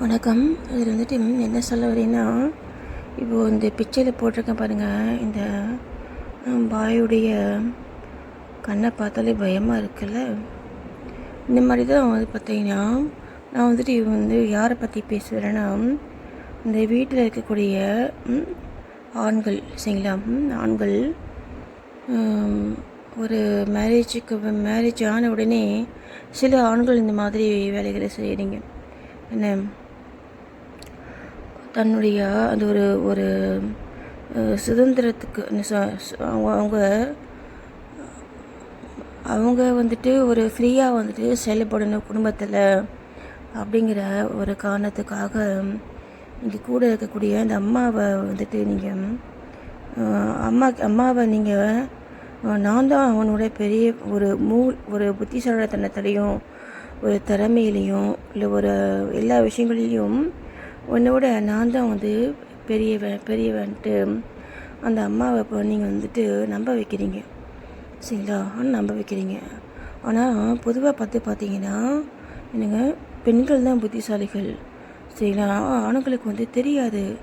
வணக்கம். இதில் வந்துட்டு என்ன சொல்ல வரேன்னா இப்போது இந்த பிக்சரில் போட்டிருக்கேன் பாருங்கள் இந்த பாயுடைய கண்ணை பார்த்தாலே பயமாக இருக்குல்ல? இந்த மாதிரி தான் வந்து பார்த்தீங்கன்னா நான் வந்துட்டு இவன் வந்து யாரை பற்றி பேசுகிறேன்னா இந்த வீட்டில் இருக்கக்கூடிய ஆண்கள் சரிங்களா? ஆண்கள் ஒரு மேரேஜுக்கு மேரேஜ் ஆன உடனே சில ஆண்கள் இந்த மாதிரி வேலைகளை செய்கிறீங்க என்ன? தன்னுடைய அது ஒரு ஒரு சுதந்திரத்துக்கு அவங்க அவங்க அவங்க வந்துட்டு ஒரு ஃப்ரீயாக வந்துட்டு செயல்படணும் குடும்பத்தில் அப்படிங்கிற ஒரு காரணத்துக்காக இங்கே கூட இருக்கக்கூடிய அந்த அம்மாவை வந்துட்டு நீங்கள் அம்மா அம்மாவை நீங்கள் நான் தான் அவனோட பெரிய ஒரு மூ ஒரு புத்திசாலித்தனத்துலேயும் ஒரு திறமையிலையும் இல்லை ஒரு எல்லா விஷயங்களிலையும் உன்னோட நான் தான் வந்து பெரியவன் பெரியவன்ட்டு அந்த அம்மாவை இப்போ நீங்கள் வந்துட்டு நம்ப வைக்கிறீங்க. சரிங்களா? ஆனால் நம்ப வைக்கிறீங்க. ஆனால் பொதுவாக பார்த்து பார்த்தீங்கன்னா என்னங்க பெண்கள் தான் புத்திசாலிகள். சரிங்களா? ஆண்களுக்கு வந்து தெரியாது.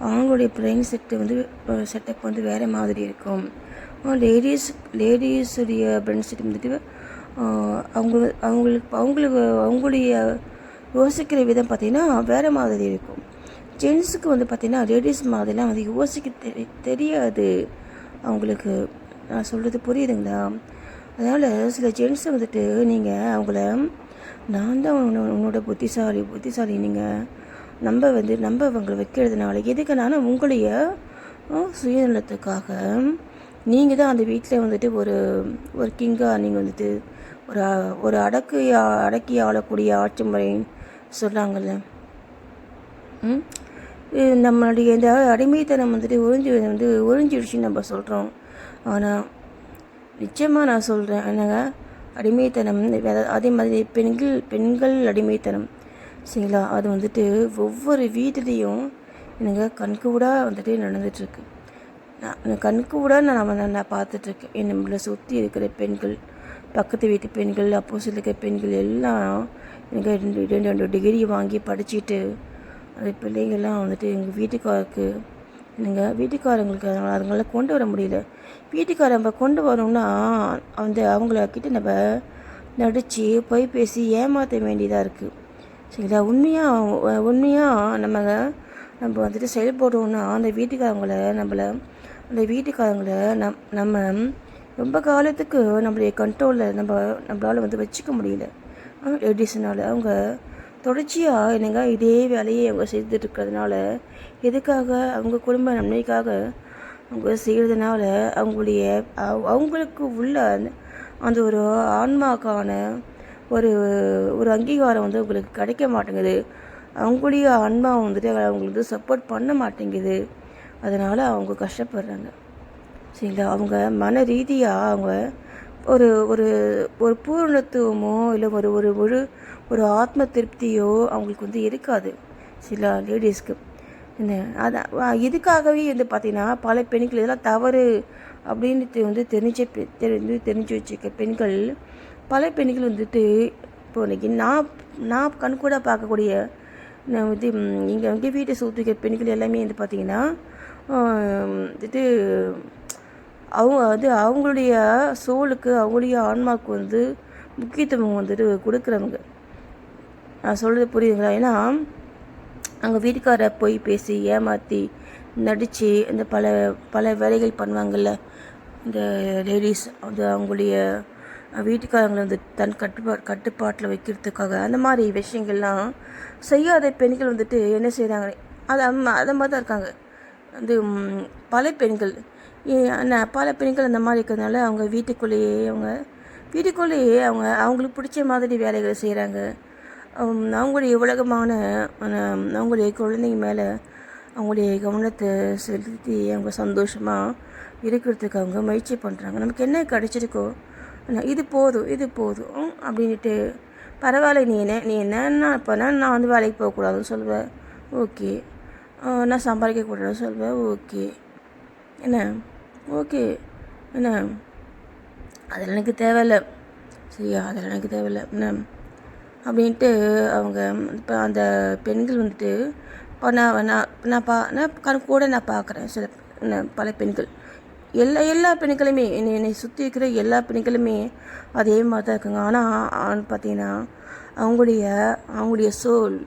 அவங்களுடைய பிரெயின் செட்டு வந்து செட்டப் வந்து வேறு மாதிரி இருக்கும். லேடிஸ் லேடிஸுடைய பிரெயின் செட் வந்துட்டு அவங்க அவங்களுக்கு அவங்களுக்கு அவங்களுடைய யோசிக்கிற விதம் பார்த்திங்கன்னா வேறு மாதிரி இருக்கும். ஜென்ஸுக்கு வந்து பார்த்திங்கன்னா லேடிஸ் மாதிரிலாம் வந்து யோசிக்க தெரி தெரியாது. அவங்களுக்கு நான் சொல்கிறது புரியுதுங்களா? அதனால் சில ஜென்ஸை வந்துட்டு நீங்கள் அவங்கள நான் தான் உன்னோட புத்திசாலி புத்திசாலி நீங்கள் நம்ம வந்து நம்ம அவங்களை வைக்கிறதுனால எதுக்குனாலும் உங்களுடைய சுயநலத்துக்காக நீங்கள் தான் அந்த வீட்டில் வந்துட்டு ஒரு ஒரு கிங்காக நீங்கள் வந்துட்டு ஒரு ஒரு அடக்கு அடக்கி ஆளக்கூடிய ஆட்சி முறை சொல்கிறாங்கல்ல ம்? நம்மளுடைய இந்த அடிமைத்தனம் வந்துட்டு ஒழிஞ்சு வந்து ஒழிஞ்சிடுச்சுன்னு நம்ம சொல்கிறோம் ஆனால் நிச்சயமாக நான் சொல்கிறேன் என்னங்க? அடிமைத்தனம் வேற- அதே மாதிரி பெண்கள் பெண்கள் அடிமைத்தனம். சரிங்களா? அது வந்துட்டு ஒவ்வொரு வீட்டிலையும் எனக்கு கண்கூடாக வந்துட்டு நடந்துகிட்ருக்கு நான் கண்கூடாக நான் நான் நான் பார்த்துட்ருக்கேன் என் நம்மளை சுற்றி இருக்கிற பெண்கள் பக்கத்து வீட்டு பெண்கள் அப்போசிட் இருக்கிற பெண்கள் எல்லாம் எனக்கு ரெண்டு ரெண்டு ரெண்டு டிகிரி வாங்கி படிச்சுட்டு அது பிள்ளைங்கள்லாம் வந்துட்டு எங்கள் வீட்டுக்காருக்கு எங்கள் வீட்டுக்காரங்களுக்கு அதனால் அதுங்கள கொண்டு வர முடியல. வீட்டுக்கார நம்ம கொண்டு வரோம்னா அந்த அவங்கக்கிட்ட நம்ம நடித்து போய் பேசி ஏமாற்ற வேண்டியதாக இருக்குது சரிங்களா? உண்மையாக உண்மையாக நம்ம நம்ம வந்துட்டு செயல்படுறோம்னா அந்த வீட்டுக்காரங்கள நம்மளை அந்த வீட்டுக்காரங்கள நம் நம்ம ரொம்ப காலத்துக்கு நம்மளுடைய கண்ட்ரோலில் நம்ம நம்மளால் வந்து வச்சுக்க முடியல. லேடிஸ்னால அவங்க தொடர்ச்சியாக என்னங்க இதே வேலையை அவங்க செய்துட்டு இருக்கிறதுனால எதுக்காக அவங்க குடும்ப நன்மைக்காக அவங்க செய்கிறதுனால அவங்களுடைய அவங்களுக்கு உள்ள அந்த- அந்த ஒரு ஆன்மாக்கான ஒரு ஒரு அங்கீகாரம் வந்து அவங்களுக்கு கிடைக்க மாட்டேங்குது. அவங்களுடைய ஆன்மா வந்துட்டு அவங்களுக்கு சப்போர்ட் பண்ண மாட்டேங்குது. அதனால் அவங்க கஷ்டப்படுறாங்க. சரிங்களா? அவங்க மன ரீதியாக அவங்க ஒரு ஒரு ஒரு பூரணத்துவமோ இல்லை ஒரு ஒரு ஒரு ஒரு ஆத்ம திருப்தியோ அவங்களுக்கு வந்து இருக்காது. சில லேடிஸ்க்கு. என்ன அதான் இதுக்காகவே வந்து பார்த்திங்கன்னா பல பெண்கள் இதெல்லாம் தவறு அப்படின்னு வந்து தெரிஞ்ச தெரிஞ்சு தெரிஞ்சு வச்சுக்க பெண்கள் பல பெண்கள் வந்துட்டு இப்போ இன்றைக்கி நான் நான் கண்கூட பார்க்கக்கூடிய நான் வந்து இங்கே இங்கே வீட்டை சுற்றிக்கிற பெண்கள் எல்லாமே வந்து பார்த்திங்கன்னா வந்துட்டு அவங்க வந்து அவங்களுடைய சோலுக்கு அவங்களுடைய ஆன்மாவுக்கு வந்து முக்கியத்துவம் வந்துட்டு கொடுக்குறவங்க. நான் சொல்கிறது புரியுதுங்களா? ஏன்னா அவங்க வீட்டுக்கார போய் பேசி ஏமாற்றி நடித்து இந்த பல பல வேலைகள் பண்ணுவாங்கள்ல இந்த லேடிஸ் வந்து அவங்களுடைய வீட்டுக்காரங்களை வந்து தன் கட்டுப்பா கட்டுப்பாட்டில் வைக்கிறதுக்காக அந்த மாதிரி விஷயங்கள்லாம் செய்யாத பெண்கள் வந்துட்டு என்ன செய்கிறாங்க அது அம்மா அதை மாதிரி தான் இருக்காங்க. வந்து பல பெண்கள் பல பெண்கள் அந்த மாதிரி இருக்கிறதுனால அவங்க வீட்டுக்குள்ளேயே அவங்க வீட்டுக்குள்ளேயே அவங்க அவங்களுக்கு பிடிச்ச மாதிரி வேலைகளை செய்கிறாங்க அவங்களுடைய உலகமான அவங்களுடைய குழந்தைங்க மேலே அவங்களுடைய கவனத்தை செலுத்தி அவங்க சந்தோஷமாக இருக்கிறதுக்கு அவங்க முயற்சி பண்ணுறாங்க நமக்கு என்ன கிடைச்சிருக்கோ இது போதும் இது போதும் அப்படின்ட்டு பரவாயில்ல நீ என்ன நீ என்னன்னா இப்போனா நான் வந்து வேலைக்கு போகக்கூடாதுன்னு சொல்லுவேன் ஓகே. நான் சம்பாதிக்கக்கூடாதுன்னு சொல்லுவேன் ஓகே. என்ன? ஓகே. என்ன? அதெல்லாம் எனக்கு தேவையில்ல. சரியா? அதெல்லாம் எனக்கு தேவையில்லை. என்ன? அப்படின்ட்டு அவங்க இப்போ அந்த பெண்கள் வந்துட்டு இப்போ நான் நான் நான் பா நான் கண் கூட நான் பார்க்குறேன். சில என்ன பல பெண்கள். எல்லா எல்லா பெண்களுமே என்னை என்னை சுற்றி இருக்கிற எல்லா பெண்களுமே அதே மாதிரி தான் இருக்குங்க. ஆனால் பார்த்தீங்கன்னா அவங்களுடைய அவங்களுடைய சோல்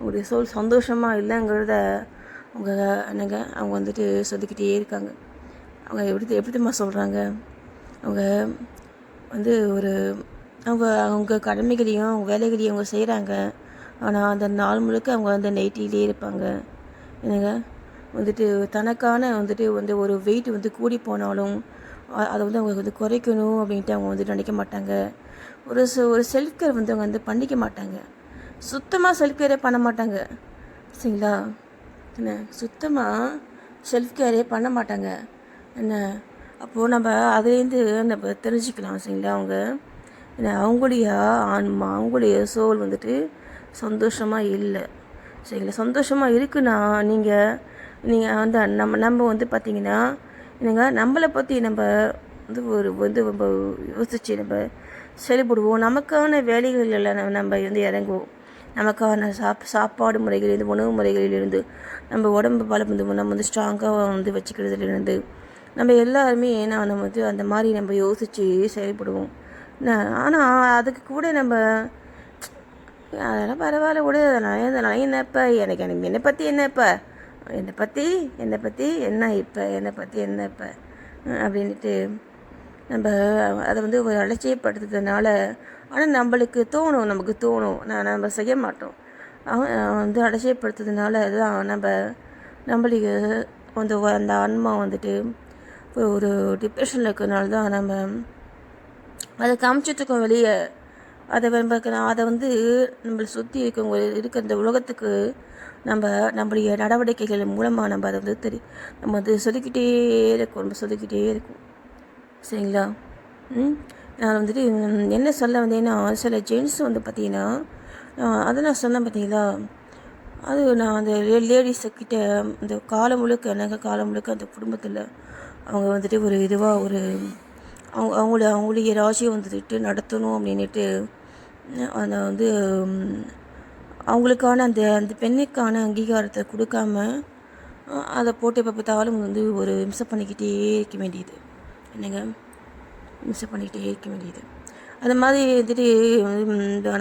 அவங்களுடைய சோல் சந்தோஷமாக இல்லைங்கிறத அவங்க என்னங்க அவங்க வந்துட்டு சொல்லிக்கிட்டே இருக்காங்க. அவங்க எப்படி எப்படி தெரியுமா சொல்கிறாங்க அவங்க வந்து ஒரு அவங்க அவங்க கடமைகளையும் அவங்க வேலைகளையும் அவங்க செய்கிறாங்க ஆனால் அந்த நாள் முழுக்க அவங்க வந்து நைட்டிலே இருப்பாங்க. என்னங்க? வந்துட்டு தனக்கான வந்துட்டு வந்து ஒரு வெயிட் வந்து கூடி போனாலும் அதை வந்து அவங்க வந்து குறைக்கணும் அப்படின்ட்டு அவங்க வந்து நினைக்க மாட்டாங்க. ஒரு செ- ஒரு செல்ஃப் கேர் வந்து அவங்க வந்து பண்ணிக்க மாட்டாங்க. சுத்தமாக செல்ஃப் கேரே பண்ண மாட்டாங்க. சரிங்களா? என்ன? சுத்தமாக செல்ஃப் கேரே பண்ண மாட்டாங்க. என்ன? அப்போது நம்ம அதுலேருந்து நம்ம தெரிஞ்சுக்கலாம் சரிங்களா? அவங்க என்ன அவங்களுடைய ஆன்மா அவங்களுடைய சோல் வந்துட்டு சந்தோஷமாக இல்லை சரிங்களா? சந்தோஷமாக இருக்குன்னா நீங்கள் நீங்கள் வந்து நம்ம நம்ம வந்து பார்த்தீங்கன்னா என்னங்க நம்மளை பற்றி நம்ம வந்து ஒரு வந்து நம்ம யோசித்து நம்ம செயல்படுவோம். நமக்கான வேலைகளில் நம்ம நம்ம வந்து இறங்குவோம். நமக்கான சாப் சாப்பாடு முறைகளிலிருந்து உணவு முறைகளிலிருந்து நம்ம உடம்பு பலம் வந்து நம்ம வந்து ஸ்ட்ராங்காக வந்து வச்சுக்கிறதுலேருந்து நம்ம எல்லாருமே நான் நம்ம வந்து அந்த மாதிரி நம்ம யோசித்து செயல்படுவோம். ஆனால் அதுக்கு கூட நம்ம அதெல்லாம் பரவாயில்ல விடு. நான் நான் என்னப்பா? எனக்கு எனக்கு என்னை பற்றி என்னப்பா? என்னை பற்றி என்னை பற்றி என்ன இப்போ? என்னை பற்றி என்ன இப்போ அப்படின்ட்டு நம்ம அதை வந்து ஒரு அலட்சியப்படுத்துறதுனால ஆனால் நம்மளுக்கு தோணும் நமக்கு தோணும். நான் நம்ம செய்ய மாட்டோம். அவன் வந்து அலட்சியப்படுத்துறதுனால தான் நம்ம நம்மளுக்கு வந்து அந்த ஆன்மா வந்துட்டு இப்போ ஒரு டிப்ரெஷனில் இருக்கிறனால தான் நம்ம அதை காமிச்சிட்ருக்கோம் வெளியே. அதை விரும்பக்கணும் அதை வந்து நம்மளை சுற்றி இருக்கவங்க இருக்க இந்த உலகத்துக்கு நம்ம நம்மளுடைய நடவடிக்கைகள் மூலமாக நம்ம அதை வந்து தெரி நம்ம வந்து சொல்லிக்கிட்டே இருக்கோம் நம்ம சொல்லிக்கிட்டே இருக்கோம். சரிங்களா? நான் வந்துட்டு என்ன சொல்ல வந்தேன்னா சில ஜென்ஸ் வந்து பார்த்தீங்கன்னா அதை நான் சொன்னேன் பார்த்தீங்களா? அது நான் அந்த லேடிஸுக்கிட்ட அந்த காலம் முழுக்க எனக்கு காலம் முழுக்க அந்த குடும்பத்தில் அவங்க வந்துட்டு ஒரு இதுவாக ஒரு அவங்க அவங்கள அவங்களுடைய ராசியை வந்துட்டு நடத்தணும் அப்படின்ட்டு அதை வந்து அவங்களுக்கான அந்த அந்த பெண்ணுக்கான அங்கீகாரத்தை கொடுக்காம அதை போட்டு எப்போ பார்த்தாலும் வந்து ஒரு இம்சை பண்ணிக்கிட்டே இருக்க வேண்டியது. என்னங்க? இம்சை பண்ணிக்கிட்டே இருக்க வேண்டியது. அந்த மாதிரி வந்துட்டு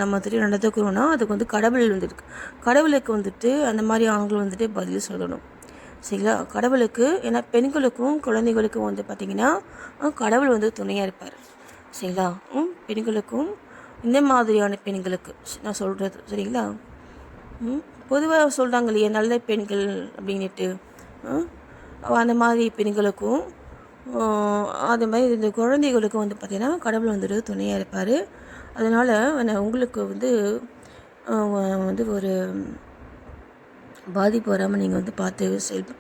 நம்ம வந்துட்டு நடந்துக்கிறோன்னா அதுக்கு வந்து கடவுள் வந்துருக்கு கடவுளுக்கு வந்துட்டு அந்த மாதிரி ஆண்கள் வந்துட்டு பதில் சொல்லணும். சரிங்களா? கடவுளுக்கு ஏன்னா பெண்களுக்கும் குழந்தைகளுக்கும் வந்து பார்த்திங்கன்னா கடவுள் வந்து துணையாக இருப்பார். சரிங்களா? ம் பெண்களுக்கும் இந்த மாதிரியான பெண்களுக்கு நான் சொல்கிறது சரிங்களா? பொதுவாக சொல்கிறாங்க இல்லையா நல்ல பெண்கள் அப்படின்ட்டு அந்த மாதிரி பெண்களுக்கும் அது மாதிரி இந்த குழந்தைகளுக்கும் வந்து பார்த்திங்கன்னா கடவுள் வந்துட்டு துணையாக இருப்பார். அதனால் உங்களுக்கு வந்து வந்து ஒரு பாதிப்பு வராமல் நீங்கள் வந்து பார்த்து செயல்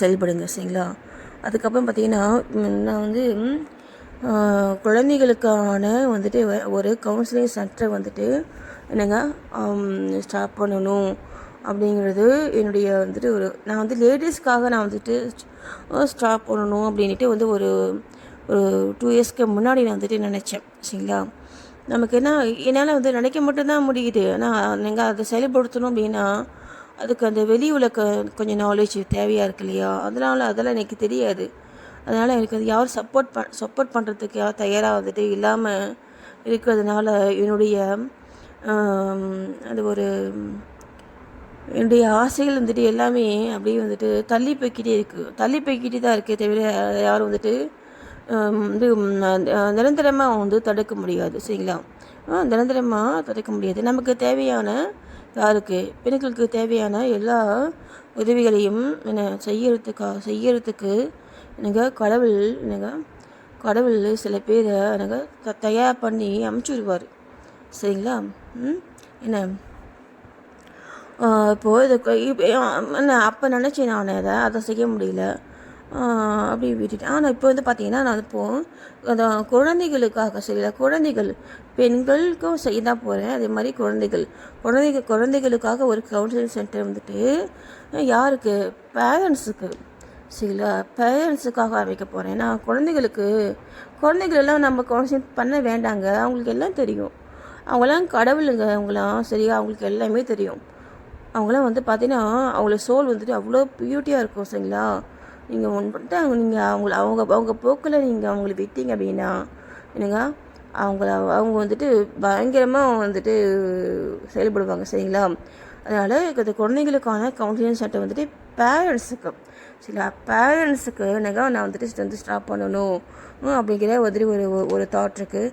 செயல்படுங்க சரிங்களா? அதுக்கப்புறம் பார்த்தீங்கன்னா நான் வந்து குழந்தைகளுக்கான வந்துட்டு வ- ஒரு கவுன்சிலிங் சென்டர் வந்துட்டு என்னங்க ஸ்டார்ட் பண்ணணும் அப்படிங்கிறது என்னுடைய வந்துட்டு ஒரு நான் வந்து லேடிஸ்க்காக நான் வந்துட்டு ஸ்டார்ட் பண்ணணும் அப்படின்ட்டு வந்து ஒரு ஒரு டூ இயர்ஸ்க்கு முன்னாடி நான் வந்துட்டு நினச்சேன் சரிங்களா? நமக்கு என்ன என்னால் வந்து நினைக்க மட்டும்தான் முடியுது. ஆனால் நீங்கள் அதை செயல்படுத்தணும் அப்படின்னா அதுக்கு அந்த வெளி உலக கொஞ்சம் நாலேஜ் தேவையாக இருக்கு இல்லையா? அதனால் அதெல்லாம் எனக்கு தெரியாது. அதனால் எனக்கு அது யாரும் சப்போர்ட் பண் சப்போர்ட் பண்ணுறதுக்கு யார் தயாராக வந்துட்டு இல்லாமல் இருக்கிறதுனால என்னுடைய அது ஒரு என்னுடைய ஆசைகள் வந்துட்டு எல்லாமே அப்படியே வந்துட்டு தள்ளி போய்கிட்டே இருக்குது தள்ளி போய்கிட்டே தான் இருக்கே தவிர யாரும் வந்துட்டு வந்து நிரந்தரமாக வந்து தடுக்க முடியாது. சரிங்களா? நிரந்தரமாக தடுக்க முடியாது. நமக்கு தேவையான யாருக்கு? பெண்களுக்கு தேவையான எல்லா உதவிகளையும் என்ன செய்யறதுக்கா செய்யறதுக்கு எனக்கு கடவுள் எனக்கு கடவுள் சில பேரை எனக்கு த- தயார் பண்ணி அமுச்சு விடுவார் சரிங்களா? ம்? என்ன? இப்போது இப்போ இதுக்கு இப்போ அப்போ நினச்சேன் நான் அதை அதை செய்ய முடியல. அப்படி விட்டுட்டேன் ஆனால் இப்போ வந்து பார்த்தீங்கன்னா நான் இப்போது அந்த குழந்தைகளுக்காக சரியில்லை குழந்தைகள் பெண்களுக்கும் செய்ய தான் போகிறேன் அதே மாதிரி குழந்தைகள். குழந்தைகள் குழந்தைகளுக்காக ஒரு கவுன்சிலிங் சென்டர் வந்துட்டு யாருக்கு? பேரண்ட்ஸுக்கு சரிங்களா? பேரண்ட்ஸுக்காக அமைக்க போகிறேன் நான் குழந்தைகளுக்கு குழந்தைகள் எல்லாம் நம்ம கவுன்சிலிங் பண்ண வேண்டாங்க. அவங்களுக்கு எல்லாம் தெரியும். அவங்களாம் கடவுளுங்க அவங்களாம். சரியா? அவங்களுக்கு எல்லாமே தெரியும். அவங்களாம் வந்து பார்த்தீங்கன்னா அவங்கள சோல் வந்துட்டு அவ்வளோ பியூட்டியாக இருக்கும் சரிங்களா? நீங்கள் ஒன்று பண்ணிட்டு அவங்க நீங்கள் அவங்கள அவங்க அவங்க போக்கில் நீங்கள் அவங்கள விட்டீங்க அப்படின்னா என்னங்க? அவங்கள அவங்க வந்துட்டு பயங்கரமாக வந்துட்டு செயல்படுவாங்க சரிங்களா? அதனால் இந்த குழந்தைங்களுக்கான கவுன்சிலிங் சென்டர் வந்துட்டு பேரண்ட்ஸுக்கு சரிங்களா? பேரண்ட்ஸுக்கு என்னங்க நான் வந்துட்டு வந்து ஸ்டாப் பண்ணணும் அப்படிங்கிற மாதிரி ஒரு ஒரு தாட் இருக்குது